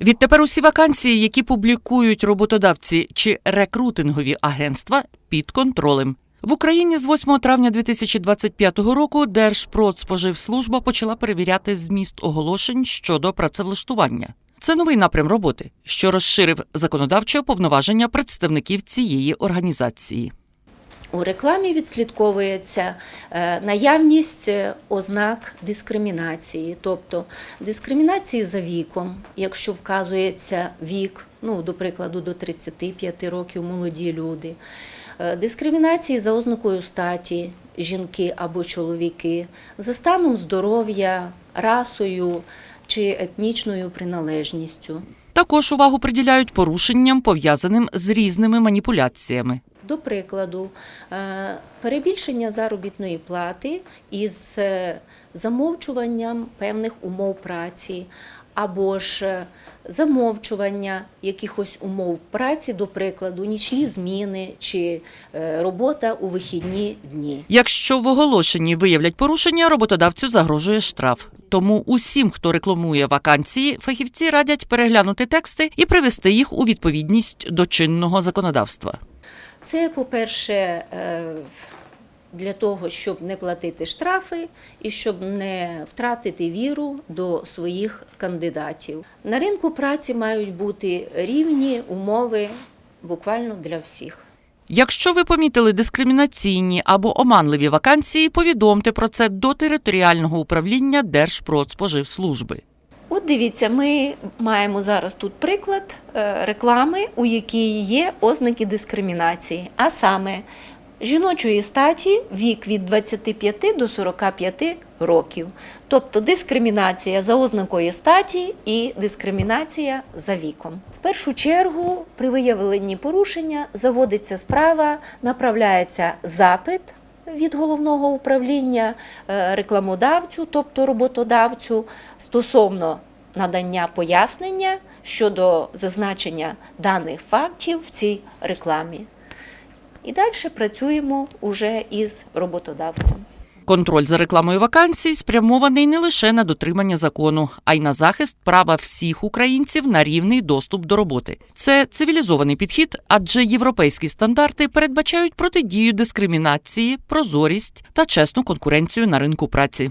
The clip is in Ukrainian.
Відтепер усі вакансії, які публікують роботодавці чи рекрутингові агентства, під контролем. В Україні з 8 травня 2025 року Держпродспоживслужба почала перевіряти зміст оголошень щодо працевлаштування. Це новий напрям роботи, що розширив законодавче повноваження представників цієї організації. У рекламі відслідковується е, наявність е, ознак дискримінації, тобто дискримінації за віком, якщо вказується вік, ну, до прикладу, до 35 років молоді люди, Е, дискримінації за ознакою статі, жінки або чоловіки, за станом здоров'я, расою чи етнічною приналежністю. Також увагу приділяють порушенням, пов'язаним з різними маніпуляціями. До прикладу, е, перебільшення заробітної плати із е, замовчуванням певних умов праці, або ж е, замовчування якихось умов праці, до прикладу, нічні зміни чи робота у вихідні дні. Якщо в оголошенні виявлять порушення, роботодавцю загрожує штраф. Тому усім, хто рекламує вакансії, фахівці радять переглянути тексти і привести їх у відповідність до чинного законодавства. Це, по-перше, е, для того, щоб не платити штрафи і щоб не втратити віру до своїх кандидатів. На ринку праці мають бути рівні умови буквально для всіх. Якщо ви помітили дискримінаційні або оманливі вакансії, повідомте про це до територіального управління Держпродспоживслужби. Дивіться, ми маємо зараз тут приклад е, реклами, у якій є ознаки дискримінації, а саме жіночої статі вік від 25 до 45 років, тобто дискримінація за ознакою статі і дискримінація за віком. В першу чергу при виявленні порушення заводиться справа, направляється запит від головного управління е, рекламодавцю, тобто роботодавцю, стосовно надання пояснення щодо зазначення даних фактів в цій рекламі. І далі працюємо уже із роботодавцем. Контроль за рекламою вакансій спрямований не лише на дотримання закону, а й на захист права всіх українців на рівний доступ до роботи. Це цивілізований підхід, адже європейські стандарти передбачають протидію дискримінації, прозорість та чесну конкуренцію на ринку праці.